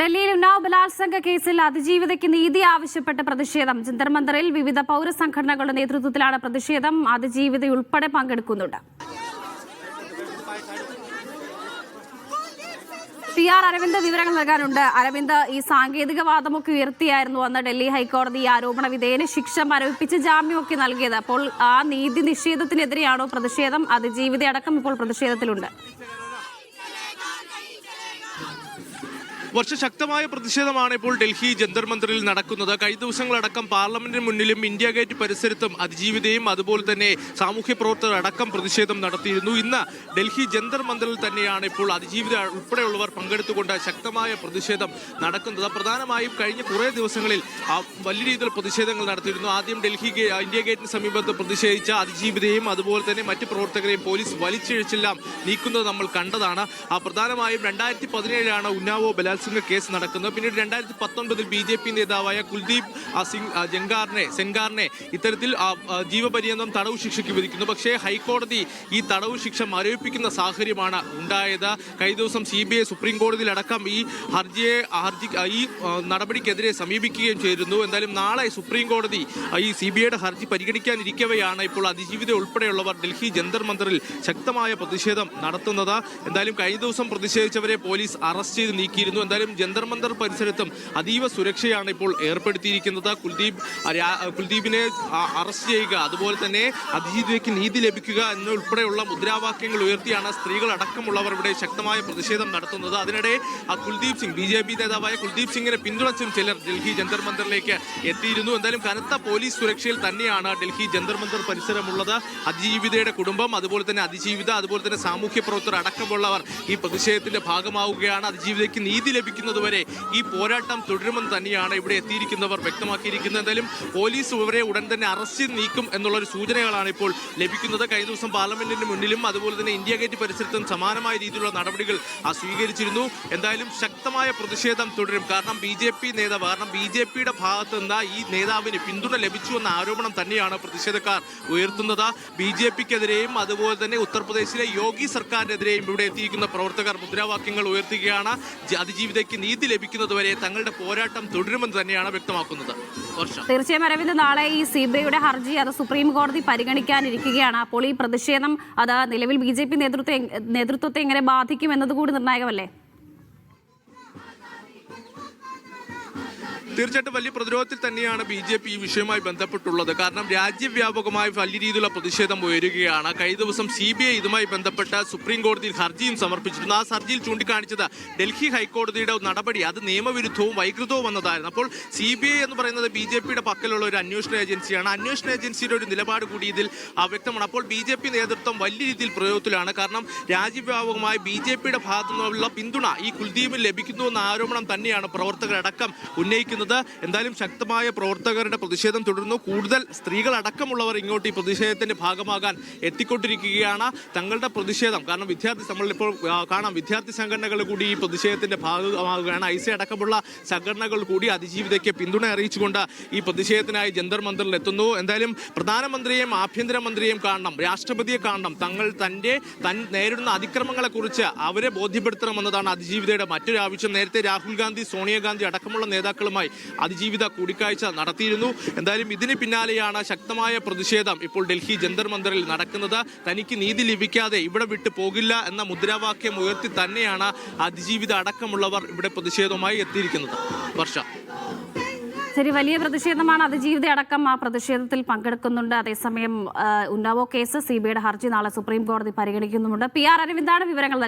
ഡൽഹിയിൽ ഉന്നാവ് ബലാത്സംഗ കേസിൽ അതിജീവിതയ്ക്ക് നീതി ആവശ്യപ്പെട്ട് പ്രതിഷേധം. ജന്തർ മന്ദറിൽ വിവിധ പൗരസംഘടനകളുടെ നേതൃത്വത്തിലാണ് പ്രതിഷേധം. അതിജീവിത ഉൾപ്പെടെ പങ്കെടുക്കുന്നുണ്ട്. പി ആർ അരവിന്ദ് വിവരങ്ങൾ നൽകാനുണ്ട്. അരവിന്ദ് ഈ സാങ്കേതിക വാദമൊക്കെ ഉയർത്തിയായിരുന്നു അന്ന് ഡൽഹി ഹൈക്കോടതി ഈ ആരോപണ വിധേയന് ശിക്ഷ മരവിപ്പിച്ച് ജാമ്യമൊക്കെ നൽകിയത്. അപ്പോൾ ആ നീതി നിഷേധത്തിനെതിരെയാണോ പ്രതിഷേധം? അതിജീവിത അടക്കം ഇപ്പോൾ പ്രതിഷേധത്തിലുണ്ട്. വർഷ ശക്തമായ പ്രതിഷേധമാണ് ഇപ്പോൾ ഡൽഹി ജന്തർ നടക്കുന്നത്. കഴിഞ്ഞ ദിവസങ്ങളടക്കം പാർലമെന്റിന് മുന്നിലും ഇന്ത്യ ഗേറ്റ് പരിസരത്തും അതിജീവിതയും അതുപോലെ തന്നെ സാമൂഹ്യ പ്രവർത്തകർ അടക്കം പ്രതിഷേധം നടത്തിയിരുന്നു. ഇന്ന് ഡൽഹി ജന്തർ മന്ദിറിൽ തന്നെയാണ് ഇപ്പോൾ അതിജീവിത ഉൾപ്പെടെയുള്ളവർ പങ്കെടുത്തുകൊണ്ട് ശക്തമായ പ്രതിഷേധം നടക്കുന്നത്. പ്രധാനമായും കഴിഞ്ഞ കുറേ ദിവസങ്ങളിൽ വലിയ രീതിയിൽ പ്രതിഷേധങ്ങൾ നടത്തിയിരുന്നു. ആദ്യം ഡൽഹി ഇന്ത്യ ഗേറ്റിന് സമീപത്ത് പ്രതിഷേധിച്ച അതിജീവിതയും അതുപോലെ തന്നെ മറ്റ് പ്രവർത്തകരെയും പോലീസ് വലിച്ചിഴച്ചെല്ലാം നീക്കുന്നത് നമ്മൾ കണ്ടതാണ്. പ്രധാനമായും രണ്ടായിരത്തി പതിനേഴാണ് ഉന്നാവോ ബലാത്സംഗ കേസ് നടക്കുന്നത് പിന്നീട് രണ്ടായിരത്തി പത്തൊൻപതിൽ ബി ജെ പി നേതാവായ കുൽദീപ് സിംഗ് ജംഗാറിനെ സെൻഗാറിനെ ഇത്തരത്തിൽ ജീവപര്യന്തം തടവ് ശിക്ഷയ്ക്ക് വിധിക്കുന്നു. പക്ഷേ ഹൈക്കോടതി ഈ തടവ് ശിക്ഷ മരവിപ്പിക്കുന്ന സാഹചര്യമാണ് ഉണ്ടായത്. കഴിഞ്ഞ ദിവസം സി ബി ഐ സുപ്രീം കോടതിയിലടക്കം ഈ ഹർജിയെ ഹർജി ഈ നടപടിക്കെതിരെ സമീപിക്കുകയും ചെയ്തിരുന്നു. എന്തായാലും നാളെ സുപ്രീം കോടതി ഈ സി ബി ഐയുടെ ഹർജി പരിഗണിക്കാനിരിക്കവെയാണ് ഇപ്പോൾ അതിജീവിത ഉൾപ്പെടെയുള്ളവർ ഡൽഹി ജന്തർ മന്ദറിൽ ശക്തമായ പ്രതിഷേധം നടത്തുന്നത്. എന്തായാലും കഴിഞ്ഞ ദിവസം പ്രതിഷേധിച്ചവരെ പോലീസ് അറസ്റ്റ് ചെയ്ത് നീക്കിയിരുന്നു. എന്തായാലും ജന്തർ പരിസരത്തും അതീവ സുരക്ഷയാണ് ഇപ്പോൾ ഏർപ്പെടുത്തിയിരിക്കുന്നത്. കുൽദീപ് കുൽദീപിനെ അറസ്റ്റ് ചെയ്യുക അതുപോലെ തന്നെ അതിജീവിക്ക് നീതി ലഭിക്കുക എന്നുൾപ്പെടെയുള്ള മുദ്രാവാക്യങ്ങൾ ഉയർത്തിയാണ് സ്ത്രീകൾ അടക്കമുള്ളവർ ഇവിടെ ശക്തമായ പ്രതിഷേധം നടത്തുന്നത്. അതിനിടെ Kuldeep Singh B J P നേതാവായ കുൽദീപ് സിംഗിനെ പിന്തുണച്ചും ചിലർ ഡൽഹി ജന്തർ മന്ദറിലേക്ക് എത്തിയിരുന്നു. എന്തായാലും കനത്ത പോലീസ് സുരക്ഷയിൽ തന്നെയാണ് ഡൽഹി ജന്തർ മന്ദർ പരിസരമുള്ളത്. അതിജീവിതയുടെ കുടുംബം അതുപോലെ തന്നെ അതിജീവിത അതുപോലെ തന്നെ സാമൂഹ്യ പ്രവർത്തകർ അടക്കമുള്ളവർ ഈ പ്രതിഷേധത്തിന്റെ ഭാഗമാവുകയാണ്. അതിജീവിതയ്ക്ക് നീതി ലഭിക്കുന്നതുവരെ ഈ പോരാട്ടം തുടരുമെന്ന് തന്നെയാണ് ഇവിടെ എത്തിയിരിക്കുന്നവർ വ്യക്തമാക്കിയിരിക്കുന്നത്. എന്തായാലും പോലീസ് ഇവരെ ഉടൻ തന്നെ അറസ്റ്റ് നീക്കും എന്നുള്ളൊരു സൂചനകളാണ് ഇപ്പോൾ ലഭിക്കുന്നത്. കഴിഞ്ഞ ദിവസം പാർലമെന്റിന് മുന്നിലും അതുപോലെ തന്നെ ഇന്ത്യ ഗേറ്റ് പരിസരത്തും സമാനമായ രീതിയിലുള്ള നടപടികൾ സ്വീകരിച്ചിരുന്നു. എന്തായാലും ശക്തമായ പ്രതിഷേധം തുടരും. കാരണം ബി ജെ പി നേതാവ് കാരണം ബി ജെ പിയുടെ ഭാഗത്ത് നിന്ന് ഈ നേതാവിന് പിന്തുണ ലഭിച്ചു എന്ന ആരോപണം തന്നെയാണ് പ്രതിഷേധക്കാർ ഉയർത്തുന്നത്. ബി ജെ പിക്കെതിരെയും അതുപോലെ തന്നെ ഉത്തർപ്രദേശിലെ യോഗി സർക്കാരിനെതിരെയും ഇവിടെ എത്തിയിരിക്കുന്ന പ്രവർത്തകർ മുദ്രാവാക്യങ്ങൾ ഉയർത്തുകയാണ്. ജ- അതിജീവിതയ്ക്ക് നീതി ലഭിക്കുന്നതുവരെ തങ്ങളുടെ പോരാട്ടം തുടരുമെന്ന് തന്നെയാണ് വ്യക്തമാക്കുന്നത്. തീർച്ചയായും അരവിന്ദ് നാളെ ഈ സി ബി ഐയുടെ ഹർജി അത് സുപ്രീം കോടതി പരിഗണിക്കാനിരിക്കുകയാണ്. അപ്പോൾ ഈ പ്രതിഷേധം അത് നിലവിൽ ബി ജെ പി നേതൃത്വത്തെ നേതൃത്വത്തെ എങ്ങനെ ബാധിക്കും എന്നത് കൂടി നിർണായകമല്ലേ? തീർച്ചയായിട്ടും വലിയ പ്രതിരോധത്തിൽ തന്നെയാണ് ബി ജെ പി ഈ വിഷയവുമായി ബന്ധപ്പെട്ടുള്ളത്. കാരണം രാജ്യവ്യാപകമായി വലിയ രീതിയിലുള്ള പ്രതിഷേധം ഉയരുകയാണ്. കഴിഞ്ഞ ദിവസം സി ബി ഐ ഇതുമായി ബന്ധപ്പെട്ട സുപ്രീം കോടതിയിൽ ഹർജിയും സമർപ്പിച്ചിരുന്നു. ആ ഹർജിയിൽ ചൂണ്ടിക്കാണിച്ചത് ഡൽഹി ഹൈക്കോടതിയുടെ നടപടി അത് നിയമവിരുദ്ധവും വൈകൃതവും വന്നതായിരുന്നു. അപ്പോൾ സി ബി ഐ എന്ന് പറയുന്നത് ബി ജെ പിയുടെ പക്കലുള്ള ഒരു അന്വേഷണ ഏജൻസിയാണ്. അന്വേഷണ ഏജൻസിയുടെ ഒരു നിലപാട് കൂടി ഇതിൽ വ്യക്തമാണ്. അപ്പോൾ ബി ജെ പി നേതൃത്വം വലിയ രീതിയിൽ പ്രയോഗത്തിലാണ്. കാരണം രാജ്യവ്യാപകമായി ബി ജെ പിയുടെ ഭാഗത്തു നിന്നുള്ള പിന്തുണ ഈ കുൽദീപിന് ലഭിക്കുന്നുവെന്ന ആരോപണം തന്നെയാണ് പ്രവർത്തകരടക്കം ഉന്നയിക്കുന്നത്. എന്തായാലും ശക്തമായ പ്രവർത്തകരുടെ പ്രതിഷേധം തുടരുന്നു. കൂടുതൽ സ്ത്രീകൾ അടക്കമുള്ളവർ ഇങ്ങോട്ട് ഈ പ്രതിഷേധത്തിന്റെ ഭാഗമാകാൻ എത്തിക്കൊണ്ടിരിക്കുകയാണ്. തങ്ങളുടെ പ്രതിഷേധം കാരണം വിദ്യാർത്ഥി നമ്മളിപ്പോൾ കാണാം. വിദ്യാർത്ഥി സംഘടനകൾ കൂടി ഈ പ്രതിഷേധത്തിന്റെ ഭാഗമാകുകയാണ്. ഐ സി അടക്കമുള്ള സംഘടനകൾ കൂടി അതിജീവിതയ്ക്ക് പിന്തുണ അറിയിച്ചുകൊണ്ട് ഈ പ്രതിഷേധത്തിനായി ജന്തർ മന്ദിറിൽ എത്തുന്നു. എന്തായാലും പ്രധാനമന്ത്രിയെയും ആഭ്യന്തരമന്ത്രിയെയും കാണണം രാഷ്ട്രപതിയെ കാണണം. തങ്ങൾ തന്റെ തൻ നേരിടുന്ന അതിക്രമങ്ങളെക്കുറിച്ച് അവരെ ബോധ്യപ്പെടുത്തണമെന്നതാണ് അതിജീവിതയുടെ മറ്റൊരു ആവശ്യം. നേരത്തെ രാഹുൽ ഗാന്ധി സോണിയാഗാന്ധി അടക്കമുള്ള നേതാക്കളുമായി അതിജീവിത കൂടിക്കാഴ്ച നടത്തിയിരുന്നു. എന്തായാലും ഇതിന് പിന്നാലെയാണ് ശക്തമായ പ്രതിഷേധം ഇപ്പോൾ ഡൽഹി ജന്തർ മന്ദറിൽ നടക്കുന്നത്. തനിക്ക് നീതി ലഭിക്കാതെ ഇവിടെ വിട്ടു പോകില്ല എന്ന മുദ്രാവാക്യം ഉയർത്തി തന്നെയാണ് അതിജീവിത അടക്കമുള്ളവർ ഇവിടെ പ്രതിഷേധവുമായി എത്തിയിരിക്കുന്നത്. വർഷ. ശരി വലിയ പ്രതിഷേധമാണ് അതിജീവിത അടക്കം ആ പ്രതിഷേധത്തിൽ പങ്കെടുക്കുന്നുണ്ട്. അതേസമയം ഉന്നാവോ കേസ് സി ബി ഹർജി നാളെ സുപ്രീം കോടതി പരിഗണിക്കുന്നുമുണ്ട്. പി ആർ അരവിന്ദാണ് വിവരങ്ങൾ